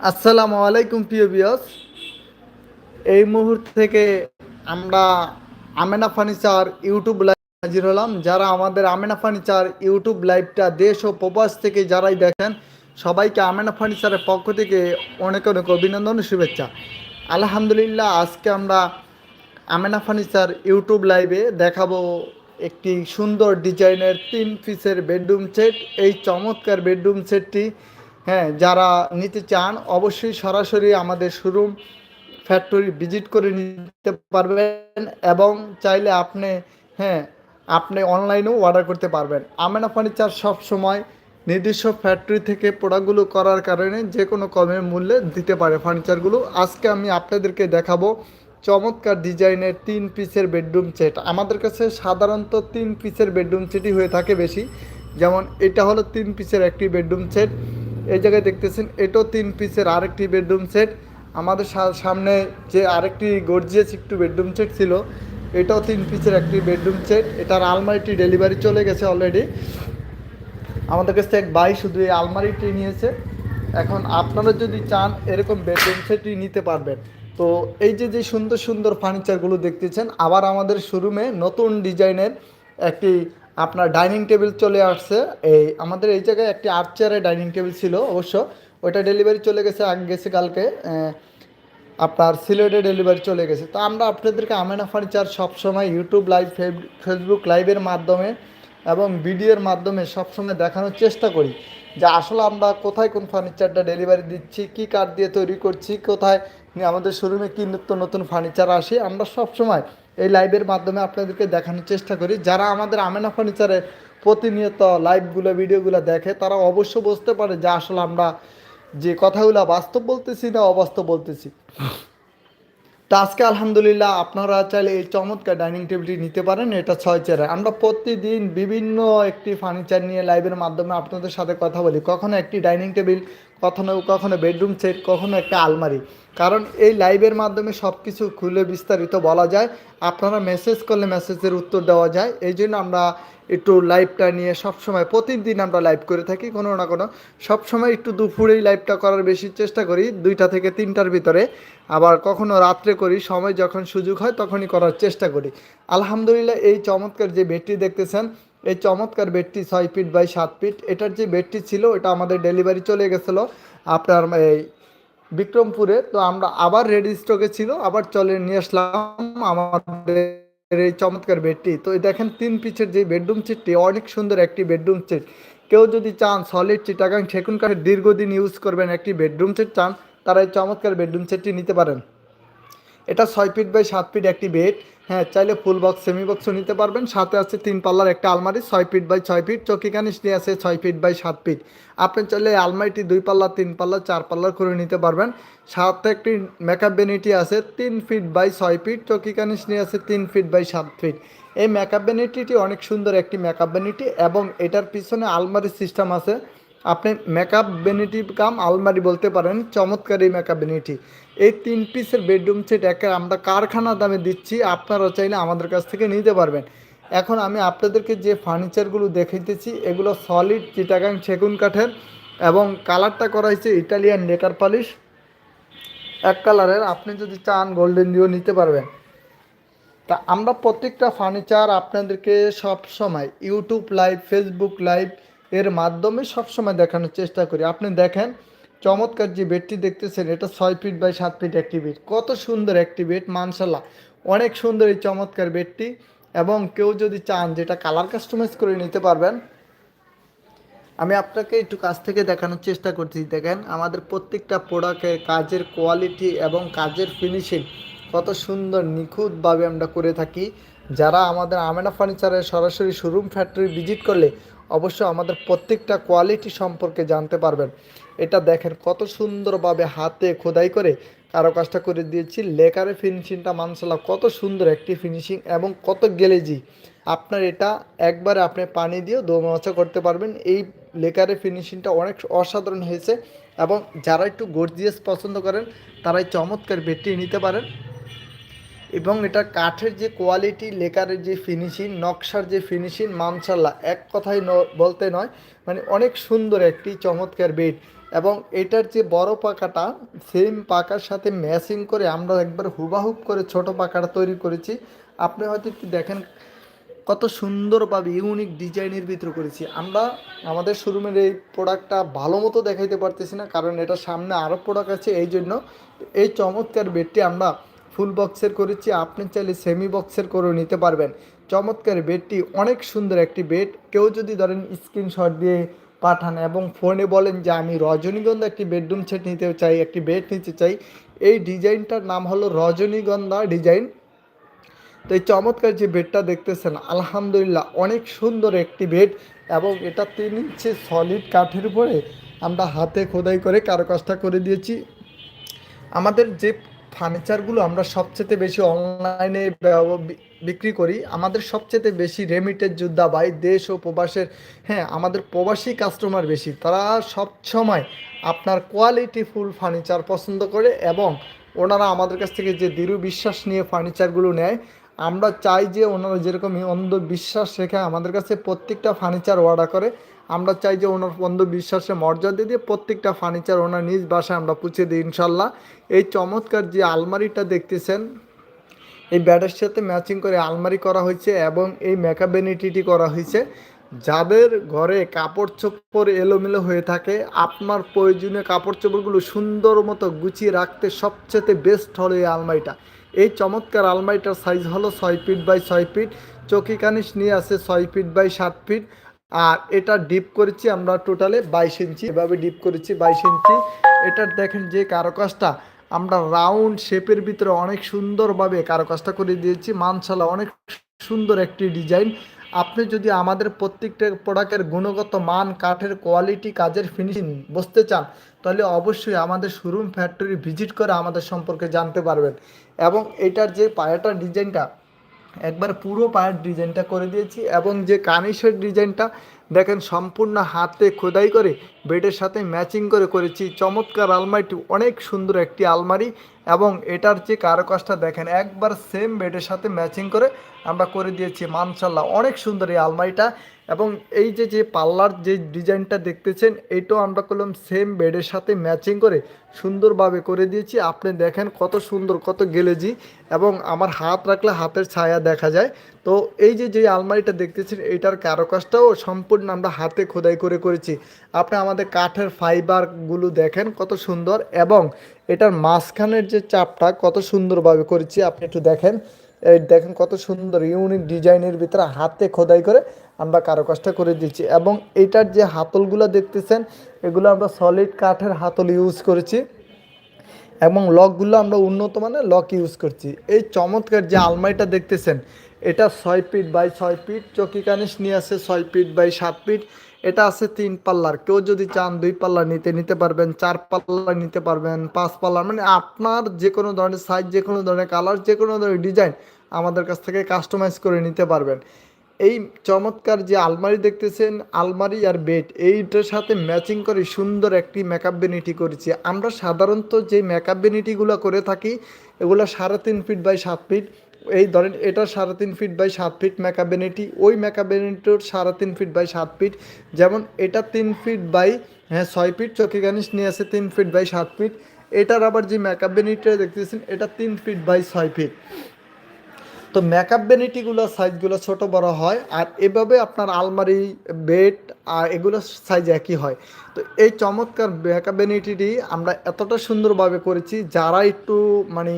আসসালামু আলাইকুম, প্রিয় বিয়স এই মুহূর্ত থেকে আমরা আমেনা ফার্নিচার ইউটিউব লাইভ হাজির হলাম। যারা আমাদের আমেনা ফার্নিচার ইউটিউব লাইভটা দেশ ও প্রবাস থেকে যারাই দেখেন, সবাইকে আমেনা ফার্নিচারের পক্ষ থেকে অনেক অনেক অভিনন্দন শুভেচ্ছা। আলহামদুলিল্লাহ, আজকে আমরা আমেনা ফার্নিচার ইউটিউব লাইভে দেখাবো একটি সুন্দর ডিজাইনের তিন পিসের বেডরুম সেট। এই চমৎকার বেডরুম সেটটি হ্যাঁ যারা নিতে চান, অবশ্যই সরাসরি আমাদের শোরুম ফ্যাক্টরি ভিজিট করে নিতে পারবেন এবং চাইলে আপনি হ্যাঁ আপনি অনলাইনেও অর্ডার করতে পারবেন। আমেনা ফার্নিচার সব সময় নির্দিষ্ট ফ্যাক্টরি থেকে প্রোডাক্টগুলো করার কারণে যে কোনো কমের মূল্যে দিতে পারে ফার্নিচারগুলো আজকে আমি আপনাদেরকে দেখাবো চমৎকার ডিজাইনের তিন পিসের বেডরুম সেট আমাদের কাছে সাধারণত তিন পিসের বেডরুম সেটই হয়ে থাকে বেশি। যেমন এটা হলো তিন পিসের একটি বেডরুম সেট এই জায়গায় দেখতেছেন, এটাও তিন পিসের আরেকটি বেডরুম সেট আমাদের সামনে যে আরেকটি গর্জিয়াস একটু বেডরুম সেট ছিল, এটাও তিন পিসের একটি বেডরুম সেট এটার আলমারিটি ডেলিভারি চলে গেছে অলরেডি আমাদের কাছ থেকে এক ভাই শুধু এই আলমারিটি নিয়েছে। এখন আপনারা যদি চান, এরকম বেডরুম সেটই নিতে পারবেন। তো এই যে যে সুন্দর সুন্দর ফার্নিচারগুলো দেখতেছেন, আবার আমাদের শোরুমে নতুন ডিজাইনের একটি আপনার ডাইনিং টেবিল চলে আসছে। এই আমাদের এই জায়গায় একটি আট চেয়ারের ডাইনিং টেবিল ছিল অবশ্য। ওইটা ডেলিভারি চলে গেছে আগে গেছে কালকে। আপনার সিলেটে ডেলিভারি চলে গেছে। তো আমরা আপনাদেরকে আমেনা ফার্নিচার সবসময় ইউটিউব লাইভ ফেসবুক লাইভের মাধ্যমে এবং ভিডিওর মাধ্যমে সবসময় দেখানোর চেষ্টা করি যে আসলে আমরা কোথায় কোন ফার্নিচারটা ডেলিভারি দিচ্ছি, কী কাঠ দিয়ে তৈরি করছি, কোথায় আমাদের শোরুমে কী নিত্য নতুন ফার্নিচার আসে। আমরা সবসময় এই লাইভের মাধ্যমে আপনাদেরকে দেখানোর চেষ্টা করি। যারা আমাদের আমেনা ফার্নিচারে প্রতিনিয়ত লাইভগুলো ভিডিওগুলো দেখে, তারা অবশ্য বুঝতে পারে যে আসলে আমরা যে কথাগুলো বাস্তব বলতেছি না অবাস্তব বলতেছি। তো আজকে আলহামদুলিল্লাহ আপনারা চাইলে এই চমৎকার ডাইনিং টেবিলটি নিতে পারেন। এটা ছয় চেয়ারে। আমরা প্রতিদিন বিভিন্ন একটি ফার্নিচার নিয়ে লাইভের মাধ্যমে আপনাদের সাথে কথা বলি। কখনো একটি ডাইনিং টেবিল কখনো কখনো বেডরুম সেট কখনো একটা আলমারি। কারণ এই লাইভের মাধ্যমে সব কিছু খুলে বিস্তারিত বলা যায়। আপনারা মেসেজ করলে মেসেজের উত্তর দেওয়া যায়। এই জন্য আমরা একটু লাইভটা নিয়ে সবসময়, প্রতিদিন আমরা লাইভ করে থাকি কোনো না কোনো। সবসময় একটু দুপুরেই লাইভটা করার বেশি চেষ্টা করি, দুইটা থেকে তিনটার ভিতরে। আবার কখনো রাত্রে করি, সময় যখন সুযোগ হয় তখনই করার চেষ্টা করি। আলহামদুলিল্লাহ এই চমৎকার যে বেডটি দেখতেছেন এই চমৎকার বেডটি ছয় ফিট বাই সাত ফিট। এটার যে বেডটি ছিল, এটা আমাদের ডেলিভারি চলে গেছিল আপনার এই বিক্রমপুরে। তো আমরা আবার রেডি স্টকে ছিল, আবার চলে নিয়ে আসলাম আমাদের এই চমৎকার বেডটি। তো এই দেখেন, তিন পিচের যে বেডরুম সেটটি, অনেক সুন্দর একটি বেডরুম সেট। কেউ যদি চান সলিড চিটাগাং সেগুন কাঠের দীর্ঘদিন ইউজ করবেন একটি বেডরুম সেট চান, তারা এই চমৎকার বেডরুম সেটটি নিতে পারেন। এটা ছয় ফিট বাই সাত ফিট একটি বেড। হ্যাঁ চাইলে ফুল বক্স সেমি বক্সও নিতে পারবেন। সাথে আছে তিন পাল্লার একটা আলমারি, ছয় ফিট বাই ছয় ফিট চকি কানিস নিয়ে আছে ছয় ফিট বাই সাত ফিট আপনি চাইলে আলমারিটি দুই পাল্লা, তিন পাল্লা, চার পাল্লার করে নিতে পারবেন। সাথে একটি মেকআপ বেনিটি আছে, তিন ফিট বাই ছয় ফিট চকি কানিস নিয়ে আছে তিন ফিট বাই সাত ফিট এই মেকআপ বেনিটিটি অনেক সুন্দর একটি মেকআপ বেনিটি এবং এটার পিছনে আলমারি সিস্টেম আছে। আপনি মেকআপ বেনিটি কাম আলমারি বলতে পারেন, চমৎকার মেকআপ বেনিটি এই তিন পিসের বেডরুম সেট একে আমরা কারখানা দামে দিচ্ছি আপনারা চাইলে আমাদের কাছ থেকে নিতে পারবেন। এখন আমি আপনাদেরকে যে ফার্নিচারগুলো দেখাইতেছি, এগুলো সলিড চিটাগাং সেগুন কাঠের এবং কালারটা করা হয়েছে ইটালিয়ান নেকার পালিশ এক কালারের আপনি যদি চান গোল্ডেন দিয়েও নিতে পারবেন। তা আমরা প্রত্যেকটা ফার্নিচার আপনাদেরকে সব সময় ইউটিউব লাইভ ফেসবুক লাইভ এর মাধ্যমে সবসময় দেখানোর চেষ্টা করি। আপনি দেখেন, চমৎকার যে বেডটি দেখতেছেন, এটা ছয় ফিট বাই সাত ফিট একটি বেড কত সুন্দর একটি বেড মানশাল্লাহ। অনেক সুন্দর এই চমৎকার বেডটি এবং কেউ যদি চান যেটা কালার কাস্টমাইজ করে নিতে পারবেন, আমি আপনাকে একটু কাছ থেকে দেখানোর চেষ্টা করছি। দেখেন, আমাদের প্রত্যেকটা প্রোডাক্টের কাজের কোয়ালিটি এবং কাজের ফিনিশিং কত সুন্দর, নিখুঁতভাবে আমরা করে থাকি। যারা আমাদের আমেনা ফার্নিচারের সরাসরি শোরুম ফ্যাক্টরি ভিজিট করলে অবশ্যই আমাদের প্রত্যেকটা কোয়ালিটি সম্পর্কে জানতে পারবেন। এটা দেখেন কত সুন্দরভাবে হাতে খোদাই করে কারও কাজটা করে দিয়েছি। লেকারে ফিনিশিংটা মানসাল্লাহ কত সুন্দর একটি ফিনিশিং এবং কত গেলেজি আপনার এটা একবারে আপনি পানি দিয়ে দোমাচা করতে পারবেন। এই লেকারে ফিনিশিংটা অনেক অসাধারণ হয়েছে এবং যারা একটু গর্জিয়াস পছন্দ করেন তারা এই চমৎকার বেডটি নিতে পারেন। এবং এটা কাঠের যে কোয়ালিটি লেকারের যে ফিনিশিং নকশার যে ফিনিশিং মানসাল্লাহ এক কথায় ন- বলতে নয় মানে অনেক সুন্দর একটি চমৎকার বেড এবং এটার যে বড় পাকাটা সেম পাকার সাথে ম্যাচিং করে আমরা একবার হুবাহুব করে ছোট পাকাটা তৈরি করেছি। আপনি হয়তো একটু দেখেন কত সুন্দরভাবে ইউনিক ডিজাইনের ভিতরে করেছি। আমরা আমাদের শোরুমের এই প্রোডাক্টটা ভালো মতো দেখাইতে পারতেছি না, কারণ এটা সামনে আরও প্রোডাক্ট আছে এই জন্য এই চমৎকার বেডটি আমরা ফুল বক্সের করেছি, আপনি চাইলে সেমি বক্সের করেও নিতে পারবেন। চমৎকার বেডটি, অনেক সুন্দর একটি বেড। কেউ যদি ধরেন স্ক্রিনশট দিয়ে পাঠান এবং ফোনে বলেন যে, আমি রজনীগন্ধা একটি বেডরুম সেট নিতে চাই, একটি বেড নিতে চাই। এই ডিজাইনটার নাম হলো রজনীগন্ধা ডিজাইন। তো এই চমৎকার যে বেডটা দেখতেছেন, আলহামদুলিল্লাহ অনেক সুন্দর একটি বেড এবং এটা তিন ইঞ্চি সলিড কাঠের উপরে আমরা হাতে খোদাই করে কারুকাজটা করে দিয়েছি। আমাদের যে ফার্নিচারগুলো আমরা সবচেয়ে বেশি অনলাইনে বিক্রি করি। আমাদের সবচেয়ে বেশি রেমিটেড যোদ্ধা ভাই, দেশ ও প্রবাসের হ্যাঁ আমাদের প্রবাসী কাস্টমার বেশি। তারা সব সময় আপনার কোয়ালিটি ফুল ফার্নিচার পছন্দ করে এবং ওনারা আমাদের কাছ থেকে যে দৃঢ় বিশ্বাস নিয়ে ফার্নিচারগুলো নেয়, আমরা চাই যে ওনারা যেরকম অন্ধ বিশ্বাস রেখে আমাদের কাছে প্রত্যেকটা ফার্নিচার অর্ডার করে আমরা চাই যে ওনার বিশ্বাসে মর্যাদা দিয়ে প্রত্যেকটা ফার্নিচার ওনার নিজ বাসায় আমরা পুছে দিই, ইনশাল্লাহ। এই চমৎকার যে আলমারিটা দেখতেছেন, এই ব্যাডের সাথে ম্যাচিং করে আলমারি করা হয়েছে এবং এই মেকআপ বেনিটিটি করা হয়েছে। যাদের ঘরে কাপড় চোপড় এলোমেলো হয়ে থাকে, আপনার প্রয়োজনীয় কাপড় চোপড়গুলো সুন্দর মতো গুছিয়ে রাখতে সবচেয়ে বেস্ট হলো এই আলমারিটা। এই চমৎকার আলমারিটার সাইজ হলো ছয় ফিট বাই ছয় ফিট চকি কানিস নিয়ে আছে ছয় ফিট বাই সাত ফিট আর এটা ডিপ করেছি আমরা টোটালে বাইশ ইঞ্চি এভাবে ডিপ করেছি বাইশ ইঞ্চি এটার দেখেন যে কারুকাজটা, আমরা রাউন্ড শেপের ভিতরে অনেক সুন্দরভাবে কারুকাজটা করে দিয়েছি। মানশালা অনেক সুন্দর একটি ডিজাইন আপনি যদি আমাদের প্রত্যেকটা প্রোডাক্টের গুণগত মান, কাঠের কোয়ালিটি কাজের ফিনিশিং বুঝতে চান, তাহলে অবশ্যই আমাদের শোরুম ফ্যাক্টরি ভিজিট করে আমাদের সম্পর্কে জানতে পারবেন। এবং এটার যে পায়াটার ডিজাইনটা একবার পুরো পায়ের ডিজাইনটা করে দিয়েছি এবং যে কানিসের ডিজাইনটা দেখেন সম্পূর্ণ হাতে খোদাই করে, বেডের সাথে ম্যাচিং করে করেছি। চমৎকার আলমারিটি, অনেক সুন্দর একটি আলমারি এবং এটার যে কারুকাজটা দেখেন, একবার সেম বেডের সাথে ম্যাচিং করে আমরা করে দিয়েছি মানশাল্লাহ অনেক সুন্দর এই আলমারিটা। এবং এই যে যে পাল্লার যে ডিজাইনটা দেখতেছেন, এটাও আমরা করলাম সেম বেডের সাথে ম্যাচিং করে সুন্দরভাবে করে দিয়েছি। আপনি দেখেন কত সুন্দর, কত গেলেজি এবং আমার হাত রাখলে হাতের ছায়া দেখা যায়। তো এই যে যে আলমারিটা দেখতেছেন, এটার কারুকাজটাও সম্পূর্ণ আমরা হাতে খোদাই করে করেছি। আপনি আমাদের কাঠের ফাইবারগুলো দেখেন কত সুন্দর এবং এটার মাঝখানের যে চাপটা কত সুন্দরভাবে করেছি, আপনি একটু দেখেন। দেখেন কত সুন্দর, ইউনিক ডিজাইনের ভিতরে হাতে খোদাই করে আমরা কারুকাজটা করে দিচ্ছি। এবং এটার যে হাতলগুলো দেখতেছেন, এগুলো আমরা সলিড কাঠের হাতল ইউজ করেছি। এবং লকগুলো আমরা উন্নত মানের লক ইউজ করছি। এই চমৎকার যে আলমারিটা দেখতেছেন, এটা ছয় ফিট বাই ছয় ফিট চকি কানিস নিয়ে আসে ছয় ফিট বাই সাত ফিট এটা আছে তিন পাল্লার। কেউ যদি চান দুই পাল্লা নিতে নিতে পারবেন, চার পাল্লা নিতে পারবেন, পাঁচ পাল্লার। মানে আপনার যে কোনো ধরনের সাইজ যে কোনো ধরনের কালার যে কোনো ধরনের ডিজাইন আমাদের কাছ থেকে কাস্টমাইজ করে নিতে পারবেন। এই চমৎকার যে আলমারি দেখতেছেন, আলমারি আর বেড, এইটার সাথে ম্যাচিং করে সুন্দর একটি মেকআপ বেনিটি করেছি। আমরা সাধারণত যে মেকআপ বেনিটিগুলো করে থাকি, এগুলো সাড়ে তিন ফিট বাই সাত ফিট এই ধরেন এটা সাড়ে তিন ফিট বাই সাত ফিট মেকআপ বেনিটি ওই মেকআপ বেনিটির সাড়ে তিন ফিট বাই সাত ফিট যেমন এটা তিন ফিট বাই হ্যাঁ ছয় ফিট চোখে গানিশ নিয়ে আসে তিন ফিট বাই সাত ফিট এটার আবার যে মেকআপ বেনিটিটা দেখতেছেন, এটা তিন ফিট বাই ছয় ফিট তো মেকআপ বেনিটিগুলো সাইজগুলো ছোট, বড় হয়, আর এভাবে আপনার আলমারি বেড আর এগুলো সাইজ একই হয়। তো এই চমৎকার মেকআপ ভ্যানিটিটি আমরা এতটা সুন্দরভাবে করেছি, যারা একটু মানে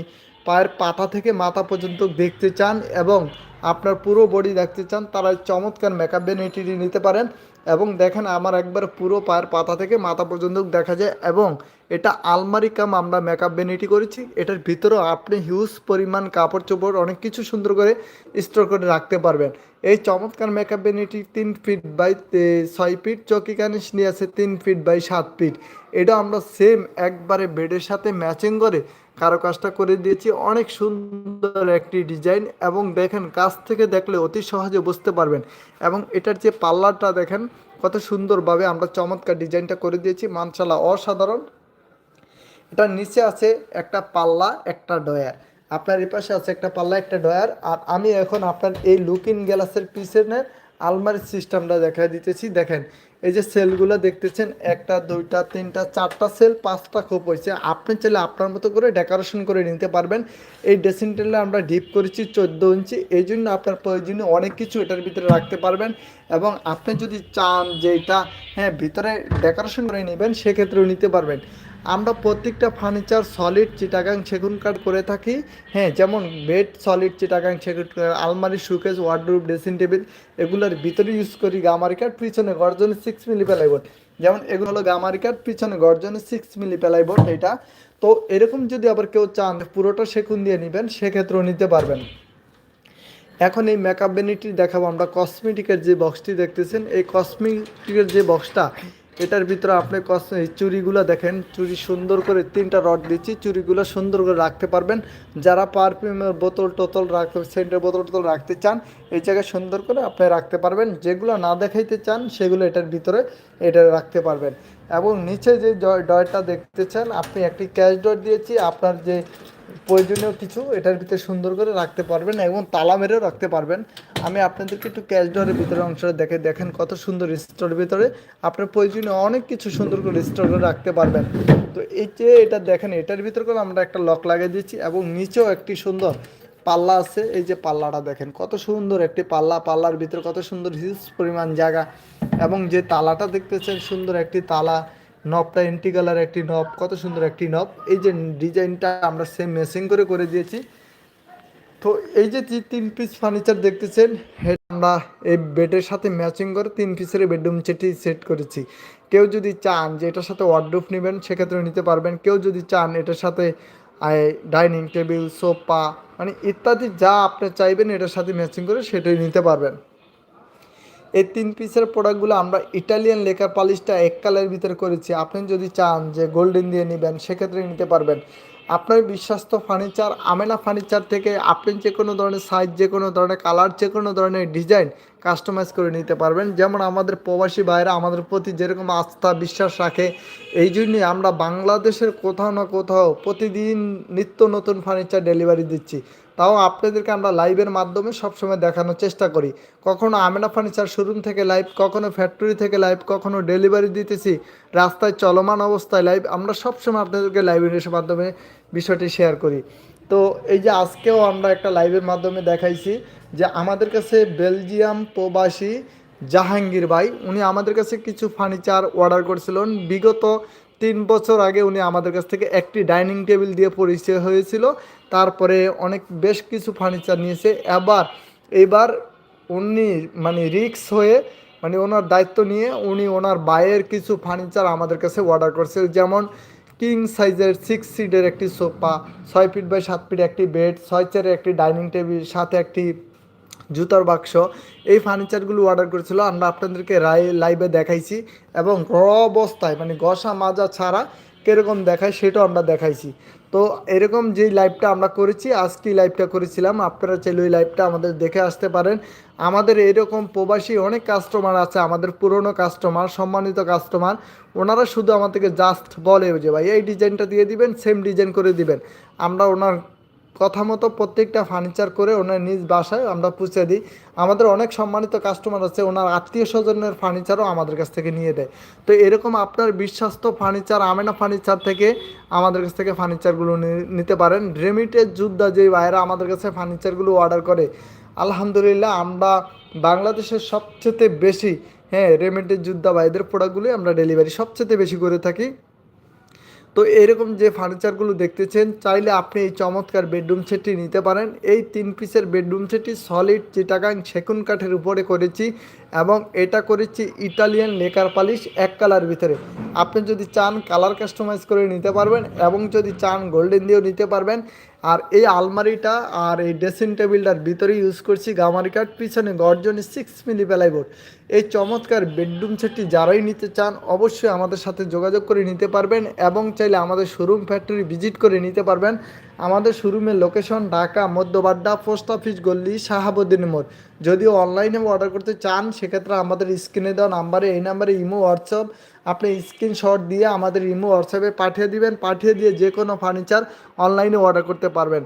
পায়ের পাতা থেকে মাথা পর্যন্ত দেখতে চান এবং আপনার পুরো বডি দেখতে চান, তারা চমৎকার মেকআপ ভ্যানিটিটি নিতে পারেন। এবং দেখেন, আমার একবার পুরো পায়ের পাতা থেকে মাথা পর্যন্ত দেখা যায় এবং এটা আলমারি কাম আমরা মেকআপ বেনিটি করেছি। এটার ভিতরেও আপনি হিউজ পরিমাণ কাপড় চোপড় অনেক কিছু সুন্দর করে স্টোর করে রাখতে পারবেন। এই চমৎকার মেকআপ বেনিটি তিন ফিট বাই ছয় ফিট চকি কানিস নিয়ে আছে তিন ফিট বাই সাত ফিট এটা আমরা সেম একবারে বেডের সাথে ম্যাচিং করে কারও কাজটা করে দিয়েছি। অনেক সুন্দর একটি ডিজাইন এবং দেখেন কাছ থেকে দেখলে অতি সহজে বুঝতে পারবেন। এবং এটার যে পাল্লাটা দেখেন কত সুন্দরভাবে আমরা চমৎকার ডিজাইনটা করে দিয়েছি। মানশালা অসাধারণ। এটার নিচে আছে একটা পাল্লা, একটা ডয়ার আপনার এই পাশে আছে একটা পাল্লা, একটা ডয়ার আর আমি এখন আপনার এই লুকিং গ্লাসের পিছনের আলমারির সিস্টেমটা দেখা দিতেছি। দেখেন, এই যে সেলগুলো দেখতেছেন, একটা, দুইটা, তিনটা, চারটা সেল, পাঁচটা খোপ হয়েছে। আপনি চাইলে আপনার মতো করে ডেকোরেশন করে নিতে পারবেন। এই ড্রেসিং টেবিলে আমরা ডিপ করেছি চোদ্দ ইঞ্চি। এই জন্য আপনার প্রয়োজনীয় অনেক কিছু এটার ভিতরে রাখতে পারবেন। এবং আপনি যদি চান যে এটা হ্যাঁ ভিতরে ডেকোরেশন করে নেবেন, সেক্ষেত্রেও নিতে পারবেন। আমরা প্রত্যেকটা ফার্নিচার সলিড চিটাগাং সেগুন কাঠ করে থাকি। হ্যাঁ যেমন বেড সলিড চিটাগাং সেগুন, আলমারি সুকেস ওয়ার্ডরোব ড্রেসিং টেবিল এগুলোর ভিতরে ইউজ করি গামারি কাঠ, পিছনে গর্জনে সিক্স মিলি প্লাইবোর্ড যেমন এগুলো হলো গামারি কাঠ, পিছনে গর্জনে সিক্স মিলি প্লাইবোর্ড এটা। তো এরকম যদি আবার কেউ চান, পুরোটা সেগুন দিয়ে নেবেন, সেক্ষেত্রেও নিতে পারবেন। এখন এই মেকআপ বেনিটি দেখাবো, আমরা কসমেটিকের যে বক্সটি দেখতেছেন, এই কসমেটিকের যে বক্সটা এটার ভিতরে আপনি চুড়িগুলো দেখেন চুরি সুন্দর করে তিনটা রড দিচ্ছি চুরিগুলো সুন্দর করে রাখতে পারবেন। যারা পারফিউমের বোতল টোতল রাখতে সেন্টের বোতল টোতল রাখতে চান, এই জায়গায় সুন্দর করে আপনি রাখতে পারবেন। যেগুলো না দেখাইতে চান, সেগুলো এটার ভিতরে এটা রাখতে পারবেন। এবং নিচে যে ডয়টা দেখতে চান, আপনি একটি ক্যাশ ডট দিয়েছি, আপনার যে প্রয়োজনীয় কিছু, এটার ভিতরে সুন্দর করে রাখতে পারবেন এবং তালা মেরেও রাখতে পারবেন। আমি আপনাদেরকে একটু ক্যাশ ডোরের ভিতরে অংশটা দেখে দেখেন কত সুন্দর স্টোরের ভিতরে। আপনার প্রয়োজনীয় অনেক কিছু সুন্দর করে স্টোর করে রাখতে পারবেন। তো এই যে এটা দেখেন, এটার ভিতরে করে আমরা একটা লক লাগিয়ে দিচ্ছি এবং নিচেও একটি সুন্দর পাল্লা আছে। এই যে পাল্লাটা দেখেন, কত সুন্দর একটি পাল্লা। পাল্লার ভিতরে কত সুন্দর হিউজ পরিমাণ জায়গা এবং যে তালাটা দেখতেছেন, সুন্দর একটি তালা। নবটা এন্টি কালার একটি নব, কত সুন্দর একটি নব। এই যে ডিজাইনটা আমরা সেম মেসিং করে করে দিয়েছি। তো এই যে তিন পিস ফার্নিচার দেখতেছেন আমরা এই বেডের সাথে ম্যাচিং করে তিন পিসের বেডরুম সেটি সেট করেছি। কেউ যদি চান যে এটার সাথে ওয়ার্ডরোব নেবেন, সেক্ষেত্রে নিতে পারবেন। কেউ যদি চান এটার সাথে ডাইনিং টেবিল সোফা মানে ইত্যাদি যা আপনি চাইবেন এটার সাথে ম্যাচিং করে সেটাই নিতে পারবেন। এই তিন পিসের প্রোডাক্টগুলো আমরা ইটালিয়ান লেকার পালিশটা এক কালারের ভিতরে করেছি। আপনি যদি চান যে গোল্ডেন দিয়ে নেবেন, সেক্ষেত্রে নিতে পারবেন। আপনার বিশ্বস্ত ফার্নিচার আমেনা ফার্নিচার থেকে আপনি যে কোনো ধরনের সাইজ যে কোনো ধরনের কালার যে কোনো ধরনের ডিজাইন কাস্টমাইজ করে নিতে পারবেন। যেমন আমাদের প্রবাসী ভাইরা আমাদের প্রতি যেরকম আস্থা, বিশ্বাস রাখে, এই জন্যই আমরা বাংলাদেশের কোথাও না কোথাও প্রতিদিন নিত্য নতুন ফার্নিচার ডেলিভারি দিচ্ছি। তাও আপনাদেরকে আমরা লাইভের মাধ্যমে সবসময় দেখানোর চেষ্টা করি। কখনো আমেনা ফার্নিচার শোরুম থেকে লাইভ, কখনো ফ্যাক্টরি থেকে লাইভ, কখনো ডেলিভারি দিতেছি। রাস্তায় চলমান অবস্থায় লাইভ, আমরা সবসময় আপনাদেরকে লাইভের মাধ্যমে বিষয়টি শেয়ার করি। তো এই যে আজকেও আমরা একটা লাইভের মাধ্যমে দেখাইছি যে আমাদের কাছে বেলজিয়াম প্রবাসী জাহাঙ্গীর ভাই, উনি আমাদের কাছে কিছু ফার্নিচার অর্ডার করেছিলেন। বিগত তিন বছর আগে উনি আমাদের কাছ থেকে একটি ডাইনিং টেবিল দিয়ে পরিচয় হয়েছিল। তারপরে অনেক বেশ কিছু ফার্নিচার নিয়েছে। এবার এবার উনি মানে রিক্স হয়ে মানে ওনার দায়িত্ব নিয়ে উনি ওনার বাইয়ের কিছু ফার্নিচার আমাদের কাছে অর্ডার করছে। যেমন কিং সাইজের সিক্স সিটের একটি সোফা ছয় ফিট বাই সাত ফিট একটি বেড ছয় চেয়ারের একটি ডাইনিং টেবিল সাথে একটি জুতার বাক্স। এই ফার্নিচারগুলো অর্ডার করেছিল। আমরা আপনাদেরকে রাই লাইভে দেখাইছি এবং র অবস্থায় মানে গসা মাজা ছাড়া কীরকম দেখায় সেটাও আমরা দেখাইছি। তো এরকম যে লাইভটা আমরা করেছি আজকে লাইভটা করেছিলাম। আপনারা চাইলে ওই লাইভটা আমাদের দেখে আসতে পারেন। আমাদের এরকম প্রবাসী অনেক কাস্টমার আছে, আমাদের পুরনো কাস্টমার সম্মানিত কাস্টমার ওনারা শুধু আমাদেরকে জাস্ট বলে যে, ভাই, এই ডিজাইনটা দিয়ে দিবেন সেম ডিজাইন করে দিবেন। আমরা ওনার কথা মতো প্রত্যেকটা ফার্নিচার করে ওনার নিজ বাসায় আমরা পৌঁছে দিই। আমাদের অনেক সম্মানিত কাস্টমার আছে, ওনার আত্মীয় স্বজনের ফার্নিচারও আমাদের কাছ থেকে নিয়ে দেয়। তো এরকম আপনার বিশ্বাস্ত ফার্নিচার আমেনা ফার্নিচার থেকে আমাদের কাছ থেকে ফার্নিচারগুলো নিতে পারেন। রেমিটের যুদ্ধা যে ভাইয়েরা আমাদের কাছে ফার্নিচারগুলো অর্ডার করে, আলহামদুলিল্লাহ আমরা বাংলাদেশের সবচেয়ে বেশি হ্যাঁ রেমিটের যোদ্ধা ভাইদের প্রোডাক্টগুলোই আমরা ডেলিভারি সবচেয়ে বেশি করে থাকি। তো এরকম যে ফার্নিচারগুলো দেখতেছেন, চাইলে আপনি এই চমৎকার বেডরুম সেটটি নিতে পারেন। এই তিন পিসের বেডরুম সেটটি সলিড চিটাগাং সেকুন কাঠের উপরে করেছি এবং এটা করেছি ইটালিয়ান লেকার পালিশ এক কালার ভিতরে। আপনি যদি চান কালার কাস্টমাইজ করে নিতে পারবেন এবং যদি চান গোল্ডেন দিয়েও নিতে পারবেন। আর এই আলমারিটা আর এই ড্রেসিং টেবিলটার ভিতরে ইউজ করছি গামারি কাঠ পিছনে গর্জনে সিক্স মিলি প্লাইবোর্ড এই চমৎকার বেডরুম সেটটি যারাই নিতে চান, অবশ্যই আমাদের সাথে যোগাযোগ করে নিতে পারবেন এবং চাইলে আমাদের শোরুম ফ্যাক্টরি ভিজিট করে নিতে পারবেন। আমাদের শোরুমের location Dhaka, Madhya Badda post office গল্লি Shahabuddin মোড়। যদিও অনলাইনে অর্ডার করতে চান, সেক্ষেত্রে আমাদের স্ক্রিনে দেওয়া নাম্বারে এই নাম্বারে ইমো হোয়াটসঅ্যাপ আপনি স্ক্রিনশট দিয়ে আমাদের ইমো হোয়াটসঅ্যাপে পাঠিয়ে দিবেন, পাঠিয়ে দিয়ে যে কোনো ফার্নিচার অনলাইনে অর্ডার করতে পারবেন।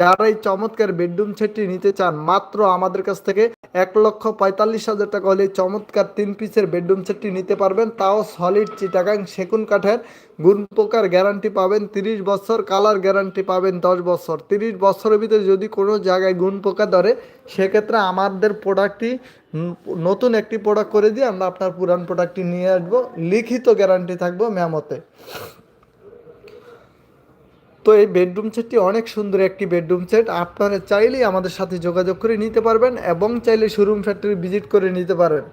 যারা এই চমৎকার বেডরুম সেটটি নিতে চান, মাত্র আমাদের কাছ থেকে এক লক্ষ পঁয়তাল্লিশ হাজার টাকা হলে চমৎকার তিন পিসের বেডরুম সেটটি নিতে পারবেন। তাও সলিড চিটাগাং সেগুন কাঠের গুণ পোকার গ্যারান্টি পাবেন, তিরিশ বছর কালার গ্যারান্টি পাবেন, দশ বছর। তিরিশ বছরের ভিতরে যদি কোনো জায়গায় গুণ পোকা ধরে, সেক্ষেত্রে আমাদের প্রোডাক্টটি নতুন একটি প্রোডাক্ট করে দিয়ে আমরা আপনার পুরান প্রোডাক্টটি নিয়ে আসব। লিখিত গ্যারান্টি থাকব মেমতে তো এই বেডরুম সেটটি অনেক সুন্দর একটি বেডরুম সেট আপনারা চাইলেই আমাদের সাথে যোগাযোগ করে নিতে পারবেন এবং চাইলে শোরুম ফ্যাক্টরি ভিজিট করে নিতে পারেন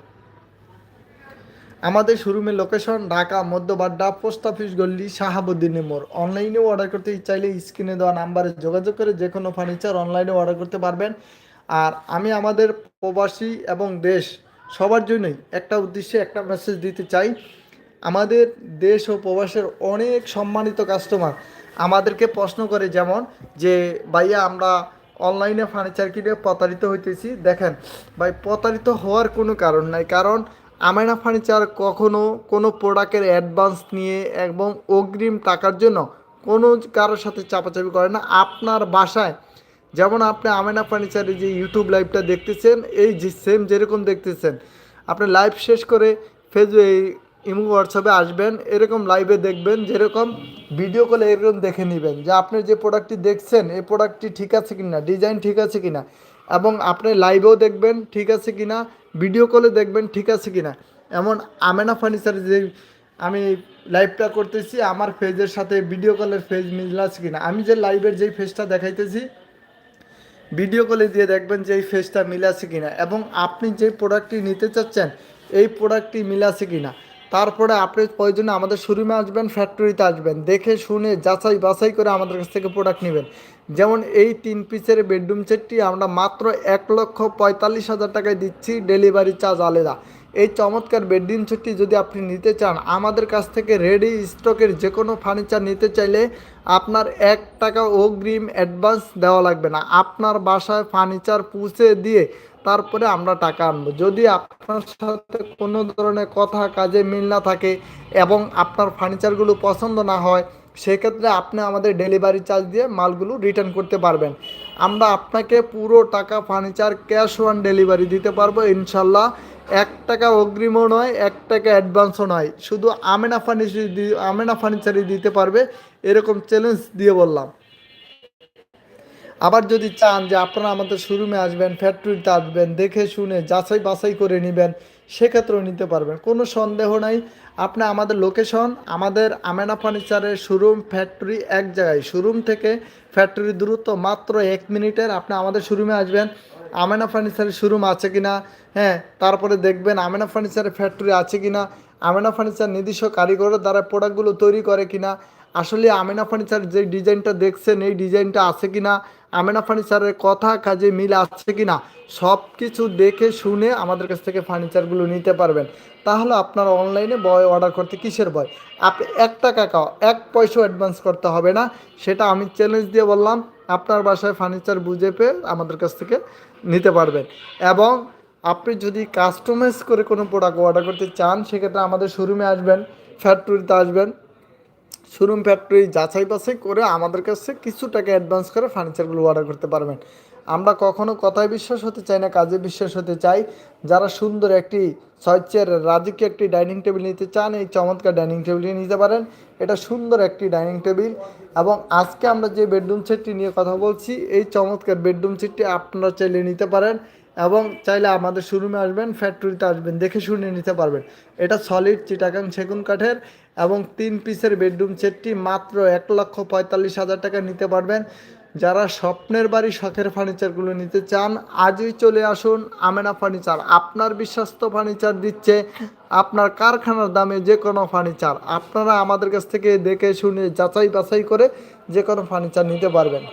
আমাদের শোরুমের location Dhaka, Madhya Badda post office গল্লি Shahabuddin মোড়। অনলাইনেও অর্ডার করতে চাইলে স্ক্রিনে দেওয়া নাম্বারে যোগাযোগ করে যে কোনো ফার্নিচার অনলাইনে অর্ডার করতে পারবেন। আর আমি আমাদের প্রবাসী এবং দেশ সবার জন্যই একটা উদ্দেশ্যে একটা মেসেজ দিতে চাই। আমাদের দেশ ও প্রবাসের অনেক সম্মানিত কাস্টমার আমাদেরকে প্রশ্ন করে যেমন যে, ভাইয়া, আমরা অনলাইনে ফার্নিচার কিনে প্রতারিত হইতেছি। দেখেন, ভাই, প্রতারিত হওয়ার কোনো কারণ নাই। কারণ আমেনা ফার্নিচার কখনো কোনো প্রোডাক্টের অ্যাডভান্স নিয়ে এবং অগ্রিম টাকার জন্য কোনো কারোর সাথে চাপাচাপি করে না। আপনার বাসায় যেমন আপনি আমেনা ফার্নিচারে যে ইউটিউব লাইভটা দেখতেছেন, এই যে সেম যেরকম দেখতেছেন, আপনি লাইভ শেষ করে ফেসবুক ইমো হোয়াটসঅ্যাপে আসবেন, এরকম লাইভে দেখবেন, যেরকম ভিডিও কলে এরকম দেখে নেবেন যে আপনি যে প্রোডাক্টটি দেখছেন, এই প্রোডাক্টটি ঠিক আছে কি না ডিজাইন ঠিক আছে কি না এবং আপনি লাইভেও দেখবেন ঠিক আছে কি না ভিডিও কলে দেখবেন ঠিক আছে কি না এমন আমেনা ফার্নিচার যে আমি লাইভটা করতেছি, আমার ফেজের সাথে ভিডিও কলের ফেজ মিল আছে কিনা। আমি যে লাইভের যেই ফেজটা দেখাইতেছি ভিডিও কলে দিয়ে দেখবেন যে এই ফেসটা মিলে আছে কিনা। এবং আপনি যে প্রোডাক্টটি নিতে চাচ্ছেন, এই প্রোডাক্টটি মিলে আছে কিনা। তারপরে আপনি প্রয়োজনে আমাদের শোরুমে আসবেন ফ্যাক্টরিতে আসবেন। দেখে, শুনে, যাচাই, বাছাই করে আমাদের কাছ থেকে প্রোডাক্ট নেবেন। যেমন এই তিন পিসের বেডরুম সেটটি আমরা মাত্র এক লক্ষ পঁয়তাল্লিশ হাজার টাকায় দিচ্ছি ডেলিভারি চার্জ আলাদা। এই চমৎকার বেডরুম সেটটি যদি আপনি নিতে চান, আমাদের কাছ থেকে রেডি স্টকের যে কোনো ফার্নিচার নিতে চাইলে আপনার এক টাকা অগ্রিম অ্যাডভান্স দেওয়া লাগবে না। আপনার বাসায় ফার্নিচার পৌঁছে দিয়ে তারপরে আমরা টাকা আনব। যদি আপনার সাথে কোনো ধরনের কথা, কাজে মিল না থাকে এবং আপনার ফার্নিচারগুলো পছন্দ না হয়, সেক্ষেত্রে আপনি আমাদের ডেলিভারি চার্জ দিয়ে মালগুলো রিটার্ন করতে পারবেন। আমরা আপনাকে পুরো টাকা ফার্নিচার ক্যাশ অন ডেলিভারি দিতে পারব, ইনশাল্লাহ। এক টাকা অগ্রিমও নয়, এক টাকা অ্যাডভান্সও নয়। শুধু আমেনা ফার্নিচার আমেনা ফার্নিচারই দিতে পারবে, এরকম চ্যালেঞ্জ দিয়ে বললাম। আবার যদি চান যে আপনারা আমাদের শোরুমে আসবেন ফ্যাক্টরিতে আসবেন, দেখে শুনে যাচাই বাছাই করে নেবেন, সেক্ষেত্রেও নিতে পারবেন। কোনো সন্দেহ নাই। আপনি আমাদের লোকেশন আমাদের আমেনা ফার্নিচারের শোরুম ফ্যাক্টরি এক জায়গায়। শোরুম থেকে ফ্যাক্টরি দূরত্ব মাত্র এক মিনিটের। আপনি আমাদের শোরুমে আসবেন আমেনা ফার্নিচারের শোরুম আছে কি না হ্যাঁ তারপরে দেখবেন আমেনা ফার্নিচারের ফ্যাক্টরি আছে কি না আমেনা ফার্নিচার নির্দিষ্ট কারিগরের দ্বারা প্রোডাক্টগুলো তৈরি করে কিনা? আসলে আমেনা ফার্নিচার যে ডিজাইনটা দেখছেন, এই ডিজাইনটা আছে কি না আমেনা ফার্নিচারের কথা, কাজে মিল আছে কিনা সব কিছু দেখে শুনে আমাদের কাছ থেকে ফার্নিচারগুলো নিতে পারবেন। তাহলে আপনার অনলাইনে বয় অর্ডার করতে কিসের বয়? আপনি এক টাকা কাও এক পয়সাও অ্যাডভান্স করতে হবে না। সেটা আমি চ্যালেঞ্জ দিয়ে বললাম, আপনার বাসায় ফার্নিচার বুঝে পেয়ে আমাদের কাছ থেকে নিতে পারবেন। এবং আপনি যদি কাস্টমাইজ করে কোনো প্রোডাক্ট অর্ডার করতে চান, সেক্ষেত্রে আমাদের শোরুমে আসবেন ফ্যাক্টরিতে আসবেন শোরুম ফ্যাক্টরি যাচাই বাছাই করে আমাদের কাছে কিছু টাকা অ্যাডভান্স করে ফার্নিচারগুলো অর্ডার করতে পারবেন। আমরা কখনো কথায় বিশ্বাস হতে চাই না, কাজে বিশ্বাস হতে চাই। যারা সুন্দর একটি ছয় চেয়ারের একটি ডাইনিং টেবিল নিতে চান, এই চমৎকার ডাইনিং টেবিলটি নিতে পারেন। এটা সুন্দর একটি ডাইনিং টেবিল এবং আজকে আমরা যে বেডরুম সেটটি নিয়ে কথা বলছি, এই চমৎকার বেডরুম সেটটি আপনারা চাইলে নিতে পারেন। এবং চাইলে আমাদের শোরুমে আসবেন ফ্যাক্টরিতে আসবেন, দেখে শুনে নিতে পারবেন। এটা সলিড চিটাগাং সেগুন কাঠের এবং তিন পিসের বেডরুম সেটটি মাত্র এক লক্ষ পঁয়তাল্লিশ হাজার টাকা নিতে পারবেন। যারা স্বপ্নের বাড়ি শখের ফার্নিচারগুলো নিতে চান, আজই চলে আসুন আমেনা ফার্নিচার। আপনার বিশ্বস্ত ফার্নিচার দিচ্ছে আপনার কারখানার দামে যে কোনো ফার্নিচার। আপনারা আমাদের কাছ থেকে দেখে শুনে যাচাই বাছাই করে যে কোনো ফার্নিচার নিতে পারবেন।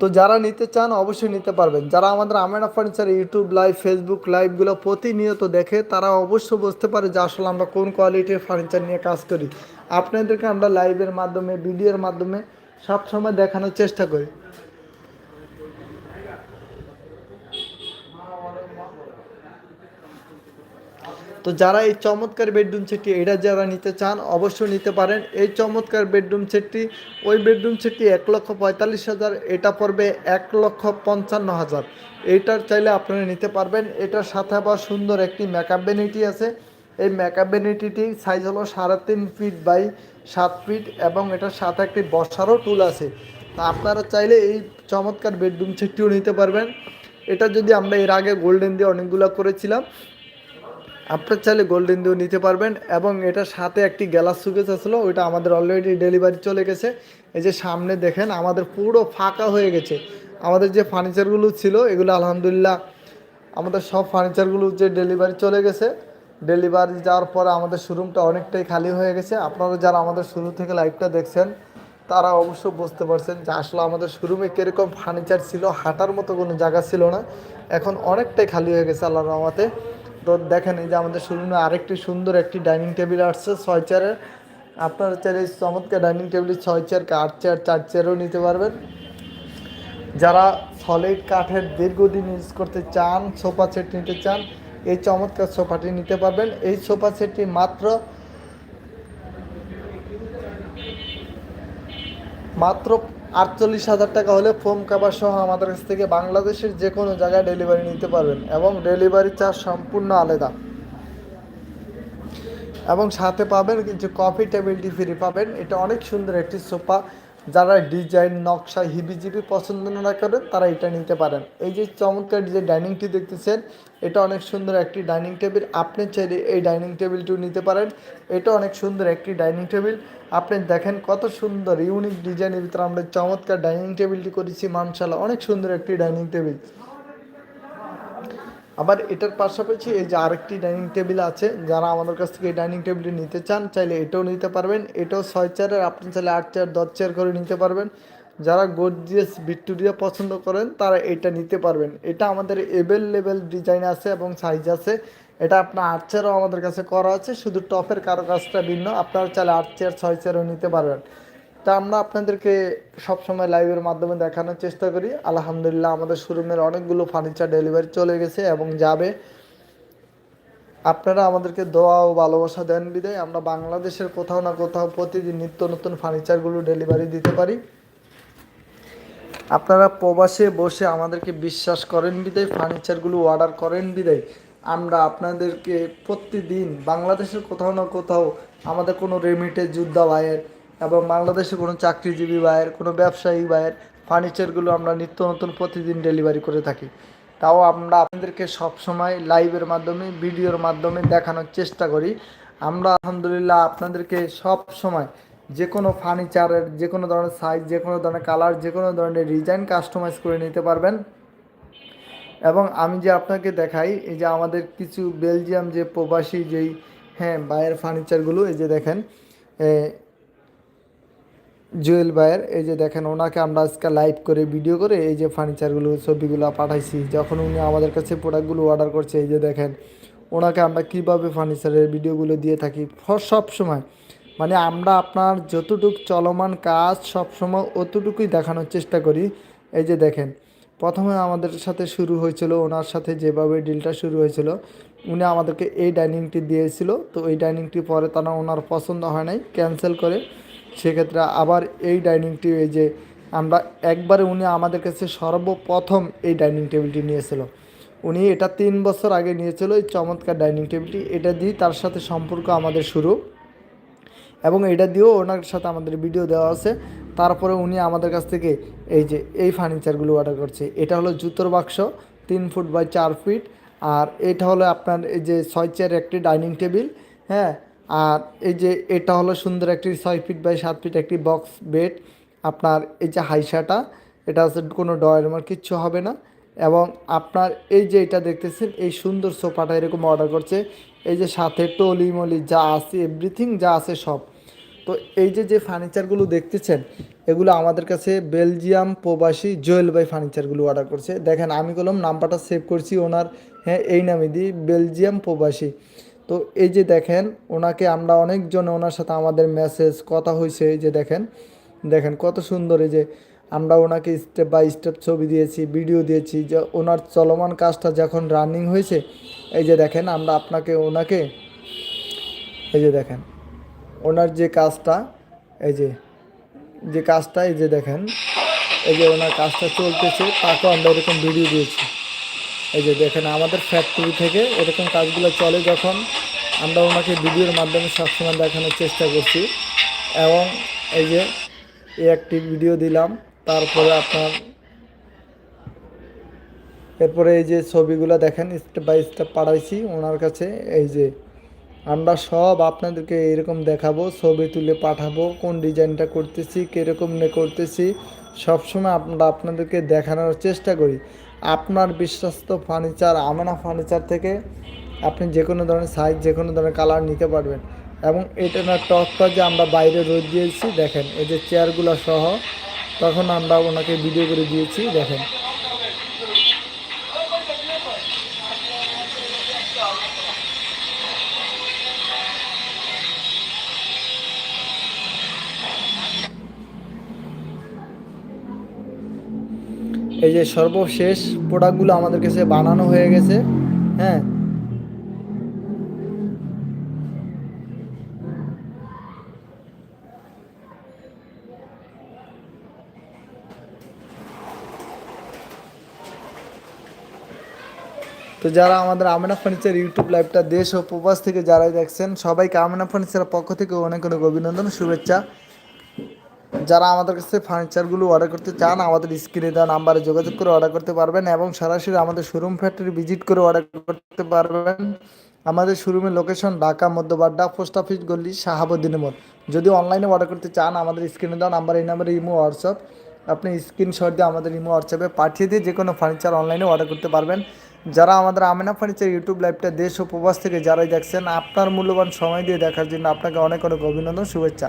তো যারা নিতে চান অবশ্যই নিতে পারবেন। যারা আমাদের Amena furniture, YouTube live, Facebook লাইভগুলো প্রতিনিয়ত দেখে, তারা অবশ্যই বুঝতে পারে যে আসলে আমরা কোন কোয়ালিটির ফার্নিচার নিয়ে কাজ করি। আপনাদেরকে আমরা লাইভের মাধ্যমে ভিডিওর মাধ্যমে সবসময় দেখানোর চেষ্টা করি। তো যারা এই চমৎকার বেডরুম সেটটি এটা যারা নিতে চান, অবশ্যই নিতে পারেন। এই চমৎকার বেডরুম সেটটি, ওই বেডরুম সেটটি এক লক্ষ পঁয়তাল্লিশ হাজার, এটা পড়বে এক লক্ষ পঞ্চান্ন হাজার। এইটার চাইলে আপনারা নিতে পারবেন। এটার সাথে আবার সুন্দর একটি মেকআপ বেনিটি আছে। এই মেকআপ বেনিটিটি সাইজ হলো সাড়ে তিন ফিট বাই সাত ফিট এবং এটার সাথে একটি বসারও টুল আছে। তা আপনারা চাইলে এই চমৎকার বেডরুম সেটটিও নিতে পারবেন। এটা যদি আমরা এর আগে গোল্ডেন দিয়ে অনেকগুলো করেছিলাম আপনার চাইলে গোল্ডেন দিয়েও নিতে পারবেন এবং এটার সাথে একটি গ্যালাস সুকেস আসলো, ওইটা আমাদের অলরেডি ডেলিভারি চলে গেছে। এই যে সামনে দেখেন, আমাদের পুরো ফাঁকা হয়ে গেছে। আমাদের যে ফার্নিচারগুলো ছিল, এগুলো আলহামদুলিল্লাহ আমাদের সব ফার্নিচারগুলো যে ডেলিভারি চলে গেছে। ডেলিভারি যাওয়ার পরে আমাদের শোরুমটা অনেকটাই খালি হয়ে গেছে। আপনারা যারা আমাদের শুরু থেকে লাইভটা দেখছেন, তারা অবশ্য বুঝতে পারছেন যে আসলে আমাদের শোরুমে কীরকম ফার্নিচার ছিল, হাঁটার মতো কোনো জায়গা ছিল না। এখন অনেকটাই খালি হয়ে গেছে আল্লাহ রহমতে। তো দেখেন এই যে আমাদের শোরুমে আরেকটি সুন্দর একটি ডাইনিং টেবিল আসছে, ছয় চেয়ারের। আপনারা চাইলে চমৎকার ডাইনিং টেবিল ছয় চেয়ার আট চেয়ার, চার চেয়ারও নিতে পারবেন। যারা সলিড কাঠের দীর্ঘদিন ইউজ করতে চান, সোফা সেট নিতে চান, এই চমৎকার সোফাটি নিতে পারবেন। এই সোফা সেটটি মাত্র মাত্র আটচল্লিশ হাজার টাকা হলে ফোম কাবার সহ আমাদের কাছ থেকে বাংলাদেশের যে কোনো জায়গায় ডেলিভারি নিতে পারবেন এবং ডেলিভারি চার্জ সম্পূর্ণ আলাদা। এবং সাথে পাবেন কিছু কফি টেবিলটি ফ্রি পাবেন। এটা অনেক সুন্দর একটি সোফা। যারা ডিজাইন, নকশা, হিবিজিবি পছন্দ না করেন, তারা এটা নিতে পারেন। এই যে চমৎকার যে ডাইনিংটি দেখতেছেন, এটা অনেক সুন্দর একটি ডাইনিং টেবিল। আপনি চাইলে এই ডাইনিং টেবিলটিও নিতে পারেন। এটা অনেক সুন্দর একটি ডাইনিং টেবিল। আপনি দেখেন কত সুন্দর, ইউনিক ডিজাইনের ভিতরে আমরা চমৎকার ডাইনিং টেবিলটি করেছি মানশাল্লাহ অনেক সুন্দর একটি ডাইনিং টেবিল। আবার এটার পাশাপাশি এই যে আরেকটি ডাইনিং টেবিল আছে, যারা আমাদের কাছ থেকে এই ডাইনিং টেবিলটি নিতে চান, চাইলে এটাও নিতে পারবেন। এটাও ছয় চেয়ারের, আপনি চাইলে আট চেয়ার, দশ চেয়ার করে নিতে পারবেন। যারা গর্জিয়াস ভিক্টোরিয়া পছন্দ করেন, তারা এটা নিতে পারবেন। এটা আমাদের এভেলেবেল ডিজাইন আছে এবং সাইজ আছে। এটা আপনার আট চেয়ারও আমাদের কাছে করা আছে, শুধু টপের কারও কাজটা ভিন্ন। আপনারা চাইলে আট চেয়ার, ছয় চেয়ারও নিতে পারবেন। তা আমরা আপনাদেরকে সবসময় লাইভের মাধ্যমে দেখানোর চেষ্টা করি। আলহামদুলিল্লাহ, আমাদের শোরুমের অনেকগুলো ফার্নিচার ডেলিভারি চলে গেছে এবং যাবে। আপনারা আমাদেরকে দোয়া ও ভালোবাসা দেন বিদায়। আমরা বাংলাদেশের কোথাও না কোথাও প্রতিদিন নিত্য নতুন ফার্নিচারগুলো ডেলিভারি দিতে পারি। আপনারা প্রবাসে বসে আমাদেরকে বিশ্বাস করেন বিদায় ফার্নিচারগুলো অর্ডার করেন বিদায়। আমরা আপনাদেরকে প্রতিদিন বাংলাদেশের কোথাও না কোথাও আমাদের কোনো রেমিটে যোদ্ধা ভাইয়ের এবং বাংলাদেশে কোনো চাকরিজীবী ভাইয়ের, কোনো ব্যবসায়ী ভাইয়ের ফার্নিচারগুলো আমরা নিত্য নতুন প্রতিদিন ডেলিভারি করে থাকি। তাও আমরা আপনাদেরকে সবসময় লাইভের মাধ্যমে, ভিডিওর মাধ্যমে দেখানোর চেষ্টা করি। আমরা আলহামদুলিল্লাহ আপনাদেরকে সব সময় যে কোনো ফার্নিচারের, যে কোনো ধরনের সাইজ যে কোনো ধরনের কালার যে কোনো ধরনের ডিজাইন কাস্টমাইজ করে নিতে পারবেন। এবং আমি যে আপনাকে দেখাই, এই যে আমাদের কিছু বেলজিয়াম যে প্রবাসী যেই হ্যাঁ বাইরের ফার্নিচারগুলো, এই যে দেখেন জুয়েল ভাইয়ের, এই যে দেখেন ওনাকে আমরা আজকে লাইভ করে ভিডিও করে এই যে ফার্নিচারগুলো ছবিগুলো পাঠাইছি। যখন উনি আমাদের কাছে প্রোডাক্টগুলো অর্ডার করছে, এই যে দেখেন, ওনাকে আমরা কীভাবে ফার্নিচারের ভিডিওগুলো দিয়ে থাকি? সব সময়। মানে আমরা আপনার যতটুক চলমান কাজ সবসময় অতটুকুই দেখানোর চেষ্টা করি। এই যে দেখেন, প্রথমে আমাদের সাথে শুরু হয়েছিল, ওনার সাথে যেভাবে ডিলটা শুরু হয়েছিল, উনি আমাদেরকে এই ডাইনিংটি দিয়েছিল। তো এই ডাইনিংটি পরে তারা ওনার পছন্দ হয় নাই ক্যান্সেল করে। সেক্ষেত্রে আবার এই ডাইনিংটি এই যে আমরা একবারে উনি আমাদের কাছে সর্বপ্রথম এই ডাইনিং টেবিলটি নিয়েছিল। উনি এটা তিন বছর আগে নিয়েছিল, এই চমৎকার ডাইনিং টেবিলটি। এটা দিয়ে তার সাথে সম্পর্ক আমাদের শুরু। এবং এটা দিয়েও ওনার সাথে আমাদের ভিডিও দেওয়া আছে। তারপরে উনি আমাদের কাছ থেকে এই যে এই ফার্নিচারগুলো অর্ডার করছে। এটা হলো জুতোর বাক্স, তিন ফুট বাই চার ফিট। আর এটা হলো আপনার এই যে ছয় চেয়ার একটি ডাইনিং টেবিল হ্যাঁ? আর এই যে এটা হলো সুন্দর একটি ছয় ফিট বাই সাত ফিট একটি বক্স বেড আপনার এই যে হাইসাটা, এটা হচ্ছে কোনো ডয়ারমার কিচ্ছু হবে না। এবং আপনার এই যে এটা দেখতেছেন, এই সুন্দর সোফাটা এরকম অর্ডার করছে। এই যে সাথে টলি মলি যা আছে এভরিথিং যা আছে সব। তো এই যে যে ফার্নিচারগুলো দেখতেছেন, এগুলো আমাদের কাছে বেলজিয়াম প্রবাসী জোয়েল বাই ফার্নিচারগুলো অর্ডার করছে। দেখেন, আমি কলম নাম্বারটা সেভ করছি ওনার। হ্যাঁ এই নামে দিই বেলজিয়াম প্রবাসী। তো এই যে দেখেন, ওনাকে আমরা অনেকজন ওনার সাথে আমাদের মেসেজ কথা হয়েছে এই যে দেখেন দেখেন কত সুন্দর এই যে আমরা ওনাকে স্টেপ বাই স্টেপ ছবি দিয়েছি ভিডিও দিয়েছি, যে ওনার চলমান কাজটা যখন রানিং হয়েছে, এই যে দেখেন, আমরা আপনাকে, ওনাকে, এই যে দেখেন, ওনার যে কাজটা, এই যে যে কাজটা, এই যে দেখেন, এই যে ওনার কাজটা চলতেছে, তাকেও আমরা এরকম ভিডিও দিয়েছি। এই যে দেখেন, আমাদের ফ্যাক্টরি থেকে এরকম কাজগুলো চলে যখন আমরা ওনাকে ভিডিওর মাধ্যমে সবসময় দেখানোর চেষ্টা করছি। এবং এই যে এই একটি ভিডিও দিলাম, তারপরে আপনার এরপরে এই যে ছবিগুলো দেখেন স্টেপ বাই স্টেপ পাঠাইছি ওনার কাছে। এই যে আমরা সব আপনাদেরকে এরকম দেখাবো, ছবি তুলে পাঠাবো, কোন ডিজাইনটা করতেছি, কীরকম নে করতেছি, সবসময় আমরা আপনাদেরকে দেখানোর চেষ্টা করি। আপনার বিশ্বস্ত ফার্নিচার আমেনা ফার্নিচার থেকে আপনি যে কোনো ধরনের সাইজ যে কোনো ধরনের কালার নিতে পারবেন। এবং এটা না টকটা যে আমরা বাইরে রোদ দিয়েছি, দেখেন, এই যে চেয়ারগুলো সহ, তখন আমরা ওনাকে ভিডিও করে দিয়েছি, দেখেন। এই যে সর্বশেষ প্রোডাক্টগুলো আমাদের কাছে বানানো হয়ে গেছে হ্যাঁ। তো যারা আমাদের আমেনা ফার্নিচার ইউটিউব লাইভটা দেশ ও প্রবাস থেকে যারাই দেখছেন, সবাইকে আমেনা ফার্নিচারের পক্ষ থেকে অনেক অনেক অভিনন্দন, শুভেচ্ছা। যারা আমাদের কাছে ফার্নিচারগুলো অর্ডার করতে চান, আমাদের স্ক্রিনে দেওয়া নাম্বারে যোগাযোগ করে অর্ডার করতে পারবেন এবং সরাসরি আমাদের শোরুম ফ্যাক্টরি ভিজিট করে অর্ডার করতে পারবেন। আমাদের শোরুমের location Dhaka, Madhya Badda post office গল্লি শাহাবুদ্দিনের মোড়। যদি অনলাইনে অর্ডার করতে চান, আমাদের স্ক্রিনে দেওয়া নাম্বার এই নাম্বারে ইমো, হোয়াটসঅ্যাপ। আপনি স্ক্রিনশট দিয়ে আমাদের ইমো, হোয়াটসঅ্যাপে পাঠিয়ে দিয়ে যে কোনো ফার্নিচার অনলাইনে অর্ডার করতে পারবেন। যারা আমাদের আমেনা ফার্নিচার ইউটিউব লাইভটা দেশ ও প্রবাস থেকে যারাই দেখছেন, আপনার মূল্যবান সময় দিয়ে দেখার জন্য আপনাকে অনেক অনেক অভিনন্দন, শুভেচ্ছা।